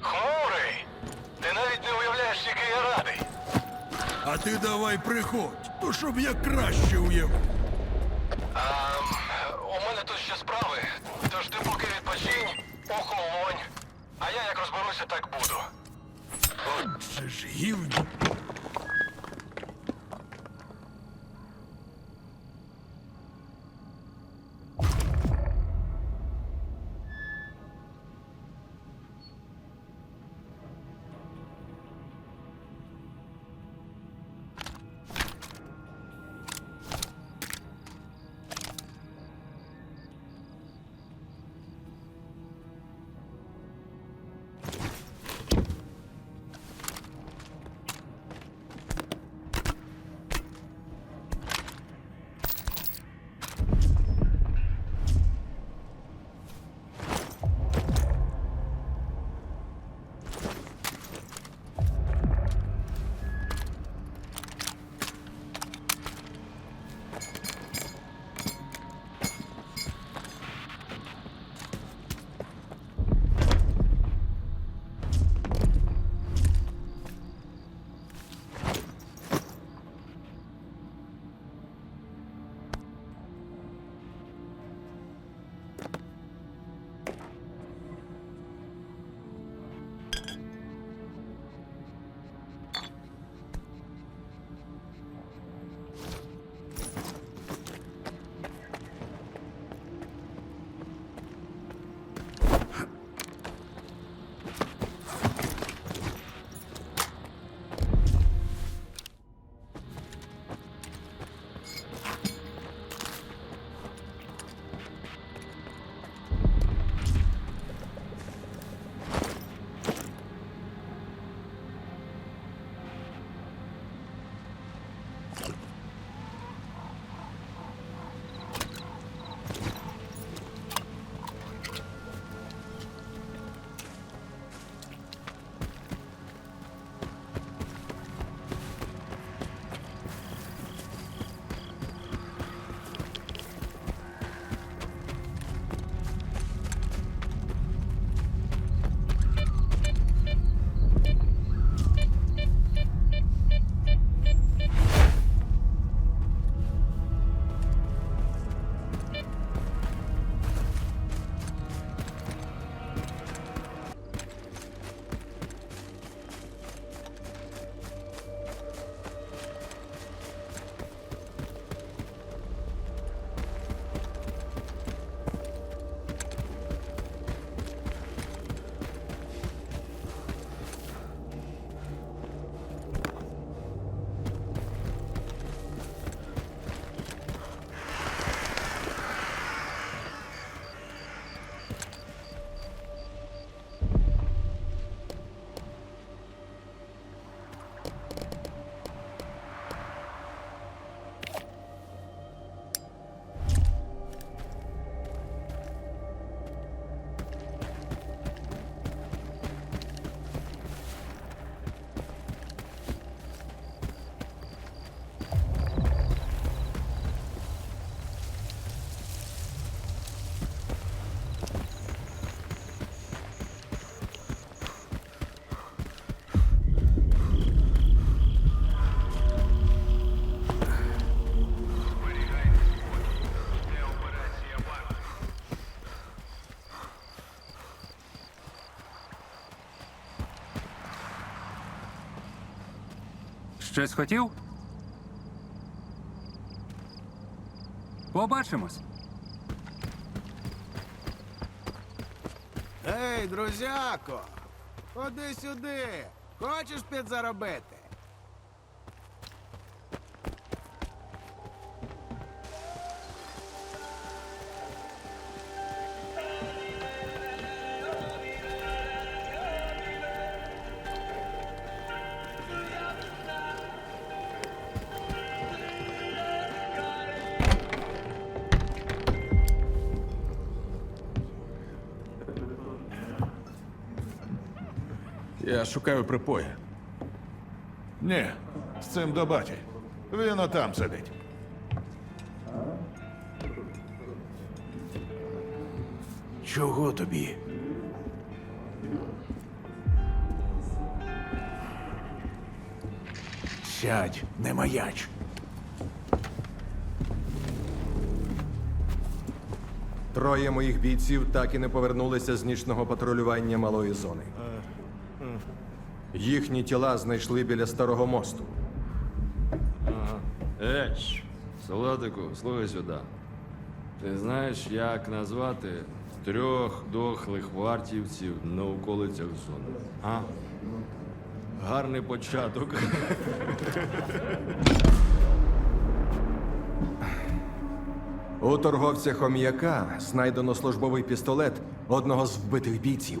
Хмурий! Ти навіть не уявляєш, який я радий. А ти давай приходь, то щоб я краще уявив. А, у мене тут ще справи, тож ти поки відпочинь, охолонь. А я як розберуся, так буду. От же ж гівні. Щось хотів? Побачимось. Ей, друзяко! Ходи сюди! Хочеш підзаробити? Я шукаю припої. Ні, з цим до баті. Він отам сидить. Чого тобі? Сядь, не маяч. Троє моїх бійців так і не повернулися з нічного патрулювання малої зони. Їхні тіла знайшли біля старого мосту. Еч, солдатику, слухай сюди. Ти знаєш, як назвати трьох дохлих вартівців на околицях зони? А? Гарний початок. У торговця хом'яка знайдено службовий пістолет одного з вбитих бійців.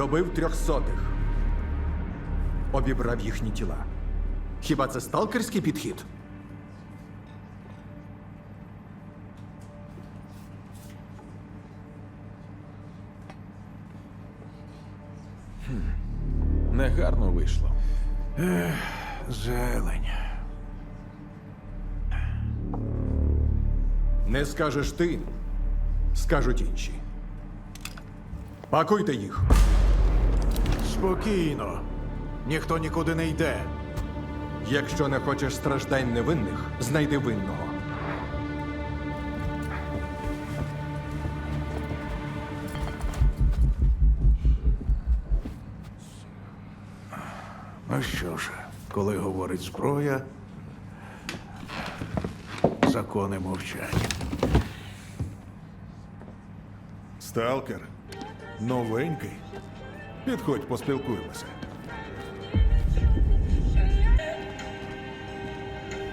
Добив трьохсотих. Обібрав їхні тіла. Хіба це сталкерський підхід? Негарно вийшло. Зелень. Не скажеш ти, скажуть інші. Пакуйте їх. Спокійно. Ніхто нікуди не йде. Якщо не хочеш страждань невинних, знайди винного. Ну що ж, коли говорить зброя, закони мовчать. Сталкер. Новенький. Підходь, поспілкуємося.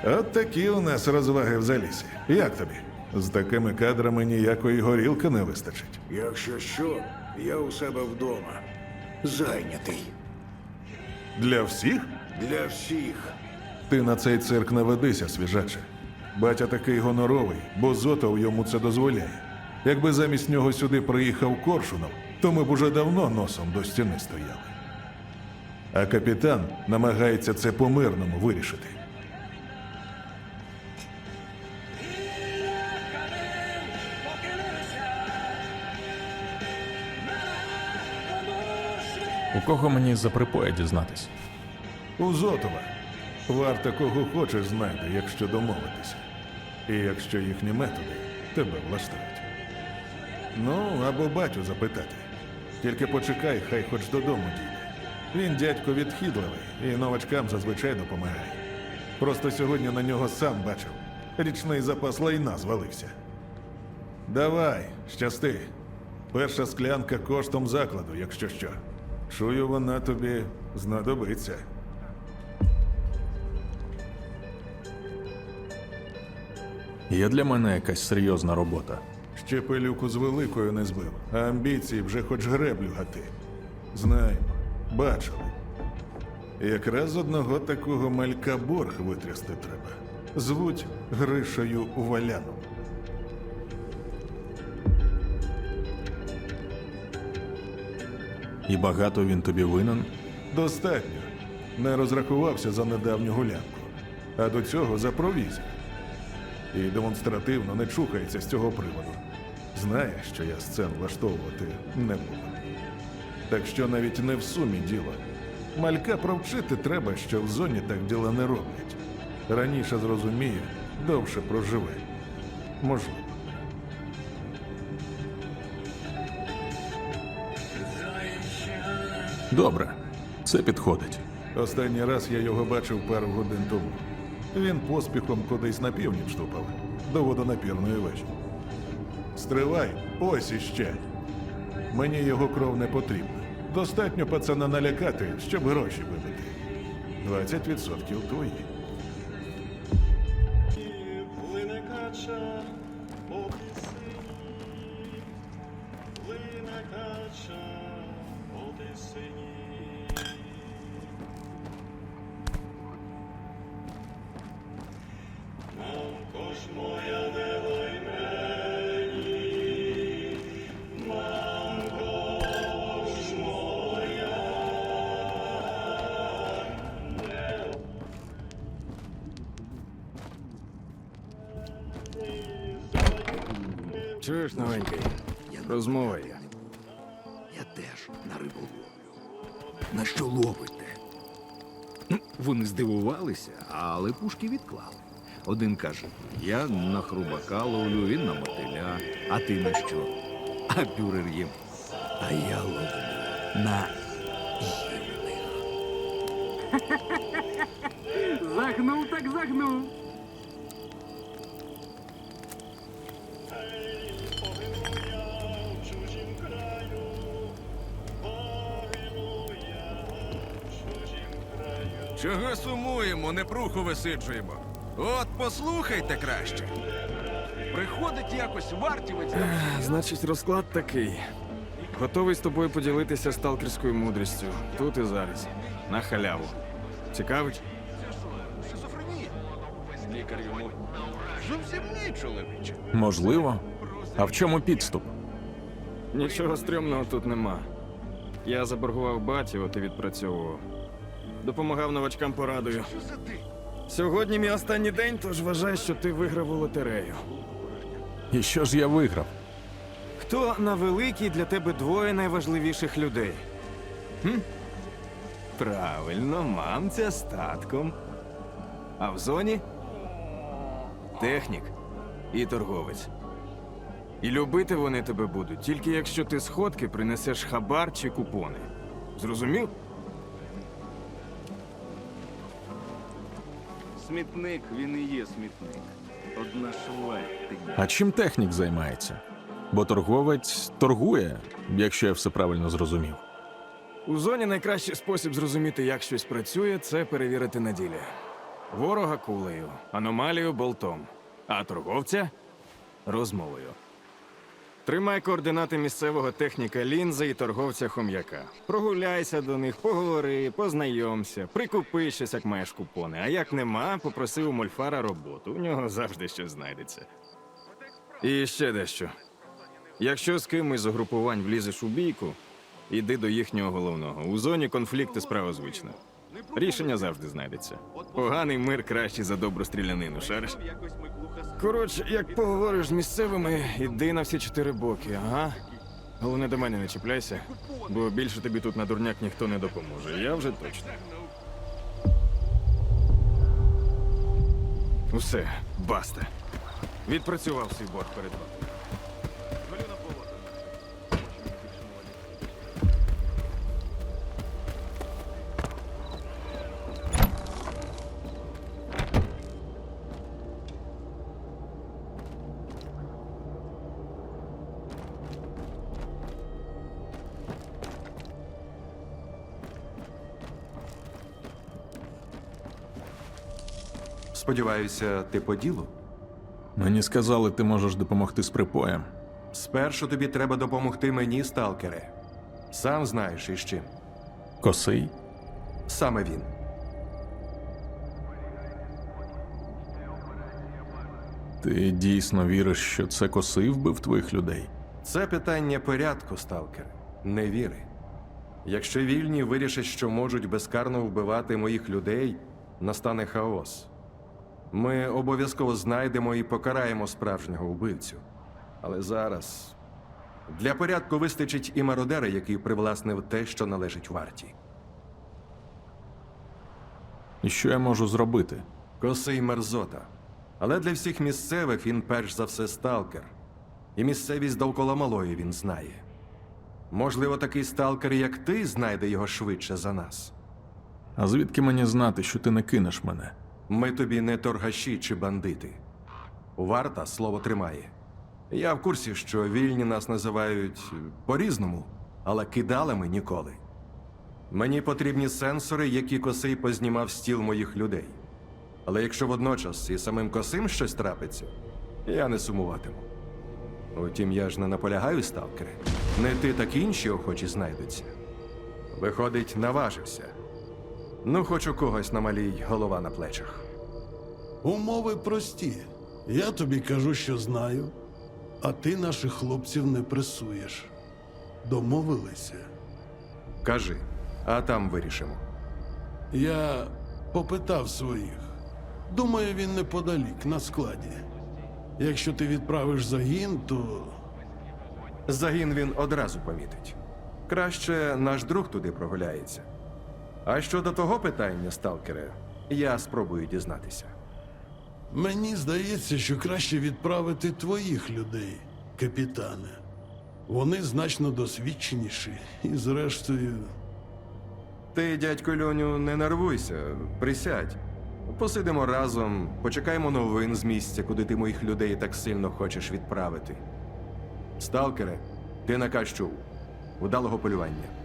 От такі у нас розваги в залісі. Як тобі? З такими кадрами ніякої горілки не вистачить. Якщо що, я у себе вдома. Зайнятий. Для всіх? Для всіх. Ти на цей цирк не ведися, свіжаче. Батя такий гоноровий, бо Зотов йому це дозволяє. Якби замість нього сюди приїхав Коршунов, то ми б уже давно носом до стіни стояли. А капітан намагається це по-мирному вирішити. У кого мені за припоя дізнатись? У Зотова. Варта кого хочеш знайде, якщо домовитися. І якщо їхні методи тебе влаштують. Ну, або батю запитати. Тільки почекай, хай хоч додому дійде. Він дядько відхідливий і новачкам зазвичай допомагає. Просто сьогодні на нього сам бачив. Річний запас лайна звалився. Давай, щасти. Перша склянка коштом закладу, якщо що. Чую, вона тобі знадобиться. Є для мене якась серйозна робота. Ще пилюку з великою не збив, а амбіції вже хоч греблю гати. Знаємо, бачили. Якраз одного такого малька борг витрясти треба. Звуть Гришею Валяном. І багато він тобі винен. Достатньо. Не розрахувався за недавню гулянку, а до цього за провізію. І демонстративно не чухається з цього приводу. Знає, що я сцен влаштовувати не буду. Так що навіть не в сумі діло. Малька провчити треба, що в зоні так діла не роблять. Раніше зрозуміє, довше проживе. Можливо. Добре, це підходить. Останній раз я його бачив пару годин тому. Він поспіхом кудись на північ тупав, до водонапірної вежі. Стривай, ось іще. Мені його кров не потрібна. Достатньо пацана налякати, щоб гроші вибити. 20% твої. Чуєш, новенький? Розмова є. Я теж на рибу ловлю. На що ловите? Ну, Вони здивувалися, але пушки відклали. Один каже: я на хрубака ловлю, він на мотиля, а ти на що? А бюрер їм. А я ловлю на Загнув так загнув. Чого сумуємо, непруху висиджуємо? От послухайте краще. Приходить якось вартівець. Значить, розклад такий. Готовий з тобою поділитися сталкерською мудрістю. Тут і зараз. На халяву. Цікавить? Лікар йому. Зовсім ні, чоловіче. Можливо. А в чому підступ? Нічого стрьомного тут нема. Я заборгував баті, от і відпрацьовував. Допомагав новачкам порадою. Сьогодні мій останній день, тож вважай, що ти виграв у лотерею. І що ж я виграв? Хто на великій для тебе двоє найважливіших людей? Хм? Правильно, мамця з татком. А в зоні технік і торговець. І любити вони тебе будуть, тільки якщо ти сходки принесеш хабар чи купони. Зрозумів? Смітник, він і є смітник. Одна. А чим технік займається? Бо торговець торгує, якщо я все правильно зрозумів. У зоні найкращий спосіб зрозуміти, як щось працює, це перевірити на ділі. Ворога кулею, аномалію болтом, а торговця розмовою. Тримай координати місцевого техніка лінзи і торговця хом'яка. Прогуляйся до них, поговори, познайомся, прикупи щось, як маєш купони. А як нема, попроси у мольфара роботу. У нього завжди щось знайдеться. І ще дещо. Якщо з кимось з угрупувань влізеш у бійку, іди до їхнього головного. У зоні конфлікти справа звична. Рішення завжди знайдеться. Поганий мир кращий за добру стрілянину, шариш? Коротше, як поговориш з місцевими, іди на всі чотири боки, ага. Головне до мене не чіпляйся, бо більше тобі тут на дурняк ніхто не допоможе. Я вже точно. Усе, баста. Відпрацював свій борг перед вами. Сподіваюся, ти по ділу? Мені сказали, ти можеш допомогти з припоєм. Спершу тобі треба допомогти мені, сталкере. Сам знаєш із чим. Косий? Саме він. Ти дійсно віриш, що це косий вбив твоїх людей? Це питання порядку, сталкере, не віри. Якщо вільні вирішать, що можуть безкарно вбивати моїх людей, настане хаос. Ми обов'язково знайдемо і покараємо справжнього вбивцю. Але зараз для порядку вистачить і мародера, який привласнив те, що належить варті. І що я можу зробити? Косий мерзота. Але для всіх місцевих він перш за все сталкер. І місцевість довкола малої він знає. Можливо, такий сталкер, як ти, знайде його швидше за нас. А звідки мені знати, що ти не кинеш мене? Ми тобі не торгаші чи бандити. Варта слово тримає. Я в курсі, що вільні нас називають по-різному, але кидалами ніколи. Мені потрібні сенсори, які косий познімав з тіл моїх людей. Але якщо водночас і самим косим щось трапиться, я не сумуватиму. Утім, я ж не наполягаю, сталкере. Не ти, так інші охочі знайдуться. Виходить, наважився. Ну, хоч у когось на малій голова на плечах. Умови прості. Я тобі кажу, що знаю, а ти наших хлопців не пресуєш. Домовилися. Кажи, а там вирішимо. Я попитав своїх. Думаю, він неподалік на складі. Якщо ти відправиш загін, то Загін він одразу помітить. Краще наш друг туди прогуляється. А щодо того питання, сталкере, я спробую дізнатися. мені здається, що краще відправити твоїх людей, капітане. Вони значно досвідченіші і, зрештою, Ти, дядько Льоню, не нервуйся, присядь. Посидимо разом, почекаємо новин з місця, куди ти моїх людей так сильно хочеш відправити. Сталкере, ти наказ чув. Удалого полювання.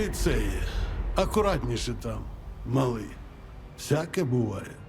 Ти цей. Акуратніше там, малий. Всяке буває.